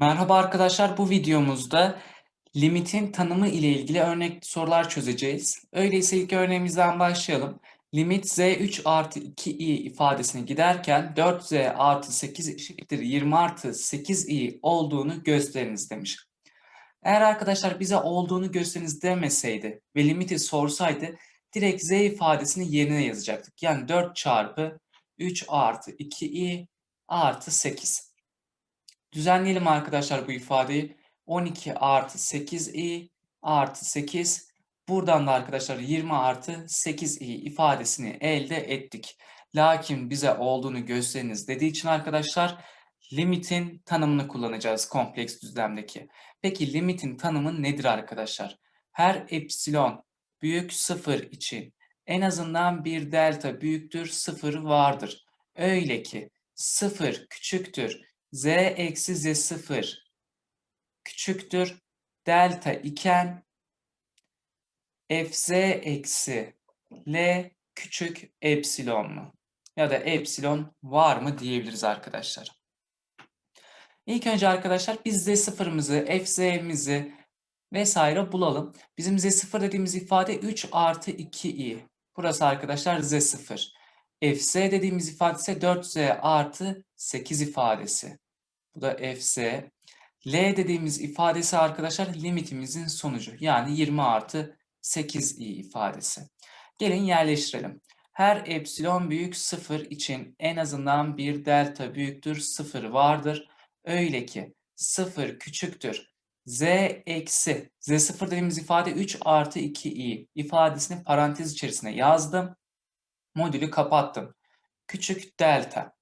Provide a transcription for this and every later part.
Merhaba arkadaşlar, bu videomuzda limitin tanımı ile ilgili örnek sorular çözeceğiz. Öyleyse ilk örneğimizden başlayalım. Limit z3 artı 2i ifadesini giderken 4z artı 8 eşittir 20 artı 8i olduğunu gösteriniz demiş. Eğer arkadaşlar bize olduğunu gösteriniz demeseydi ve limiti sorsaydı direkt z ifadesini yerine yazacaktık. Yani 4 çarpı 3 artı 2i artı 8. Düzenleyelim arkadaşlar bu ifadeyi. 12 artı 8i artı 8. Buradan da arkadaşlar 20 artı 8i ifadesini elde ettik. Lakin bize olduğunu gösteriniz dediği için arkadaşlar limitin tanımını kullanacağız kompleks düzlemdeki. Peki limitin tanımı nedir arkadaşlar? Her epsilon büyük sıfır için en azından bir delta büyüktür sıfır vardır. Öyle ki sıfır küçüktür z eksi z0 küçüktür delta iken fz eksi l küçük epsilon mu? Ya da epsilon var mı diyebiliriz arkadaşlar. İlk önce arkadaşlar biz z0'ımızı, fz'mizi vesaire bulalım. Bizim z0 dediğimiz ifade 3 artı 2i. Burası arkadaşlar z0. fz dediğimiz ifade ise 4z artı 8 ifadesi. Bu da fz. L dediğimiz ifadesi arkadaşlar limitimizin sonucu. Yani 20 artı 8i ifadesi. Gelin yerleştirelim. Her epsilon büyük 0 için en azından bir delta büyüktür 0 vardır. Öyle ki 0 küçüktür. Z eksi, Z0 dediğimiz ifade 3 artı 2i ifadesini parantez içerisine yazdım. Modülü kapattım. Küçük delta.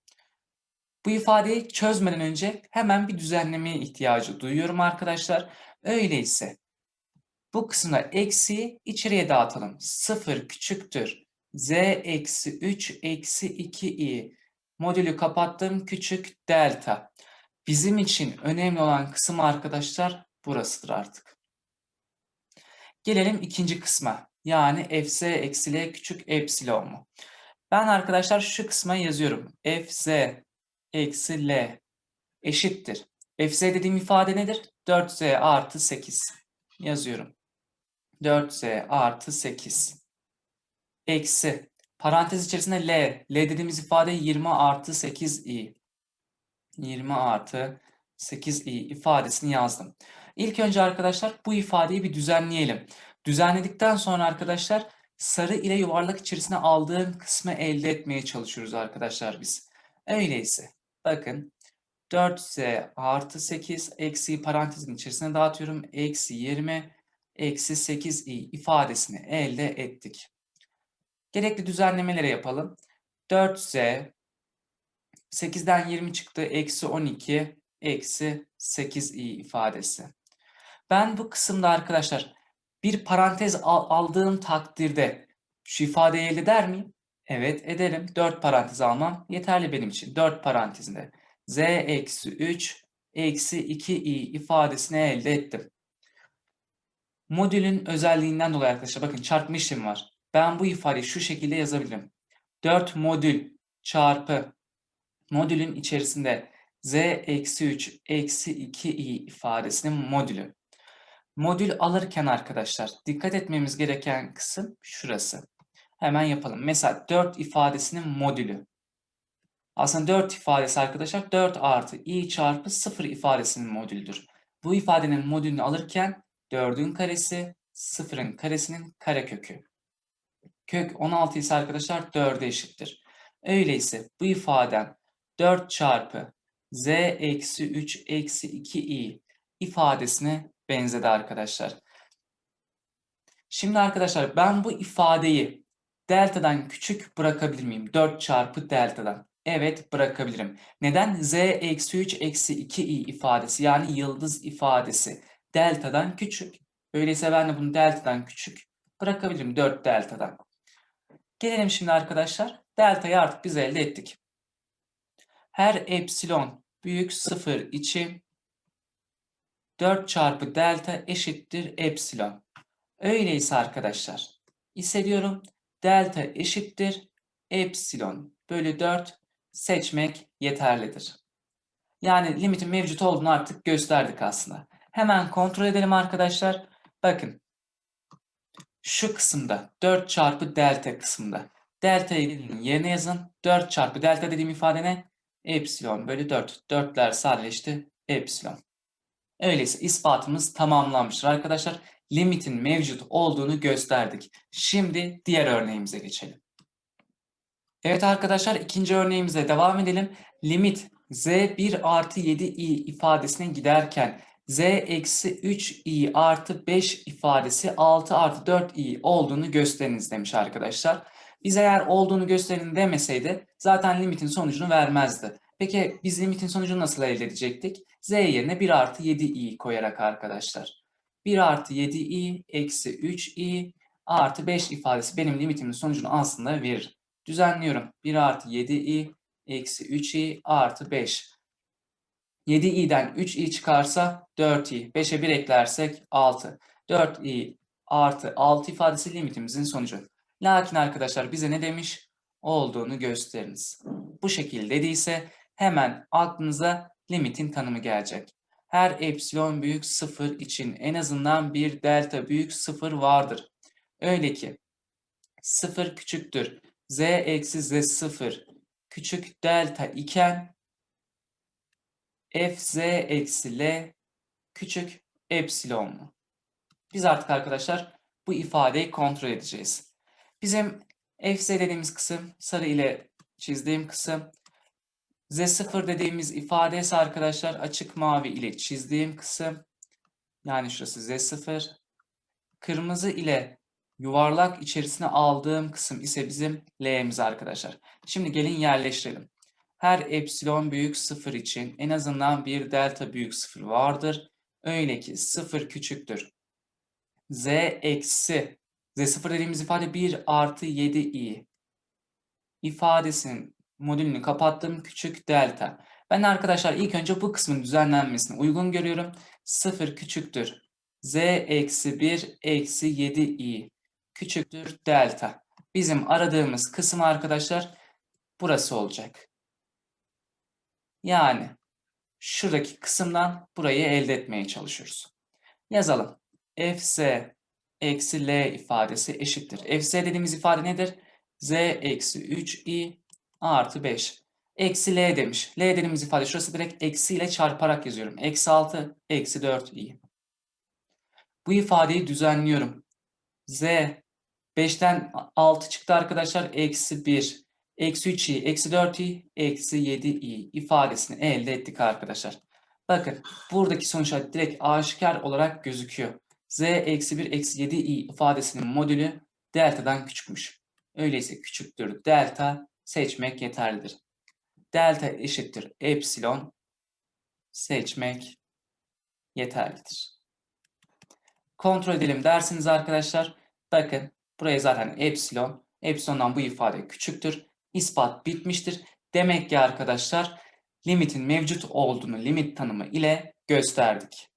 Bu ifadeyi çözmeden önce hemen bir düzenlemeye ihtiyacı duyuyorum arkadaşlar. Öyleyse bu kısımda eksiyi içeriye dağıtalım. 0 küçüktür. Z eksi 3 eksi 2i. Modülü kapattım. Küçük delta. Bizim için önemli olan kısım arkadaşlar burasıdır artık. Gelelim ikinci kısma. Yani fz eksi l küçük epsilon mu? Ben arkadaşlar şu kısma yazıyorum. fz eksi L eşittir. Fz dediğim ifade nedir? 4z artı 8 yazıyorum. 4z artı 8 eksi parantez içerisinde L. L dediğimiz ifade 20 artı 8i. 20 artı 8i ifadesini yazdım. İlk önce arkadaşlar bu ifadeyi bir düzenleyelim. Düzenledikten sonra arkadaşlar sarı ile yuvarlak içerisine aldığım kısmı elde etmeye çalışıyoruz arkadaşlar biz. Öyleyse Bakın 4z artı 8 eksi parantezin içerisine dağıtıyorum. Eksi 20 eksi 8i ifadesini elde ettik. Gerekli düzenlemeleri yapalım. 4z 8'den 20 çıktı. Eksi 12 eksi 8i ifadesi. Ben bu kısımda arkadaşlar bir parantez al aldığım takdirde şu ifadeyi elde eder miyim? Evet ederim. 4 parantez almam yeterli benim için. 4 parantezinde z eksi 3 eksi 2i ifadesini elde ettim. Modülün özelliğinden dolayı arkadaşlar bakın çarpma işlemi var. Ben bu ifadeyi şu şekilde yazabilirim. 4 modül çarpı modülün içerisinde z eksi 3 eksi 2i ifadesinin modülü. Modül alırken arkadaşlar dikkat etmemiz gereken kısım şurası. Hemen yapalım. Mesela 4 ifadesinin modülü. Aslında 4 ifadesi arkadaşlar 4 artı i çarpı 0 ifadesinin modülüdür. Bu ifadenin modülünü alırken 4'ün karesi 0'ın karesinin karekökü. Kök 16 ise arkadaşlar 4'e eşittir. Öyleyse bu ifadem 4 çarpı z eksi 3 eksi 2i ifadesine benzedi arkadaşlar. Şimdi arkadaşlar ben bu ifadeyi delta'dan küçük bırakabilir miyim? 4 çarpı delta'dan. Evet bırakabilirim. Neden? z eksi 3 eksi 2i ifadesi yani yıldız ifadesi delta'dan küçük. Öyleyse ben de bunu delta'dan küçük bırakabilirim 4 delta'dan. Gelelim şimdi arkadaşlar. Delta'yı artık biz elde ettik. Her epsilon büyük 0 için 4 çarpı delta eşittir epsilon. Öyleyse arkadaşlar hissediyorum delta eşittir epsilon bölü 4 seçmek yeterlidir. Yani limitin mevcut olduğunu artık gösterdik aslında. Hemen kontrol edelim arkadaşlar. Bakın şu kısımda 4 çarpı delta kısmında delta'yı yerine yazın. 4 çarpı delta dediğim ifade ne? Epsilon bölü 4. 4'ler sadeleşti. Epsilon. Öyleyse ispatımız tamamlanmıştır arkadaşlar. Limitin mevcut olduğunu gösterdik. Şimdi diğer örneğimize geçelim. Evet arkadaşlar ikinci örneğimize devam edelim. Limit z1 artı 7i ifadesine giderken z eksi 3i artı 5 ifadesi 6 artı 4i olduğunu gösteriniz demiş arkadaşlar. Biz eğer olduğunu gösterin demeseydi zaten limitin sonucunu vermezdi. Peki biz limitin sonucunu nasıl elde edecektik? z yerine 1 artı 7i koyarak arkadaşlar. 1 artı 7i eksi 3i artı 5 ifadesi benim limitimin sonucunu aslında verir. Düzenliyorum. 1 artı 7i eksi 3i artı 5. 7i'den 3i çıkarsa 4i. 5'e 1 eklersek 6. 4i artı 6 ifadesi limitimizin sonucu. Lakin arkadaşlar bize ne demiş? Olduğunu gösteriniz. Bu şekilde dediyse hemen aklınıza limitin tanımı gelecek. Her epsilon büyük 0 için en azından bir delta büyük 0 vardır. Öyle ki 0 küçüktür z eksi z0 küçük delta iken f z eksi l küçük epsilon mu? Biz artık arkadaşlar bu ifadeyi kontrol edeceğiz. Bizim f z dediğimiz kısım sarı ile çizdiğim kısım z0 dediğimiz ifade ise arkadaşlar açık mavi ile çizdiğim kısım yani şurası z0 kırmızı ile yuvarlak içerisine aldığım kısım ise bizim L'miz arkadaşlar. Şimdi gelin yerleştirelim. Her epsilon büyük 0 için en azından bir delta büyük 0 vardır. Öyle ki 0 küçüktür. Z eksi Z0 dediğimiz ifade 1 artı 7i ifadesinin modülünü kapattığım küçük delta. Ben arkadaşlar ilk önce bu kısmın düzenlenmesini uygun görüyorum. 0 küçüktür. Z eksi 1 eksi 7i küçüktür delta. Bizim aradığımız kısım arkadaşlar burası olacak. Yani şuradaki kısımdan burayı elde etmeye çalışıyoruz. Yazalım. fz eksi l ifadesi eşittir. fz dediğimiz ifade nedir? z eksi 3i artı 5. Eksi l demiş. L dediğimiz ifade şurası direkt eksi ile çarparak yazıyorum. Eksi 6 eksi 4i. Bu ifadeyi düzenliyorum. z 5'ten 6 çıktı arkadaşlar. Eksi 1, eksi 3i, eksi 4i, eksi 7i ifadesini elde ettik arkadaşlar. Bakın buradaki sonuçlar direkt aşikar olarak gözüküyor. z eksi 1, eksi 7i ifadesinin modülü delta'dan küçükmüş. Öyleyse küçüktür delta seçmek yeterlidir. Delta eşittir epsilon seçmek yeterlidir. Kontrol edelim dersiniz arkadaşlar. Bakın Buraya zaten epsilon. Epsilondan bu ifade küçüktür. İspat bitmiştir. Demek ki arkadaşlar limitin mevcut olduğunu limit tanımı ile gösterdik.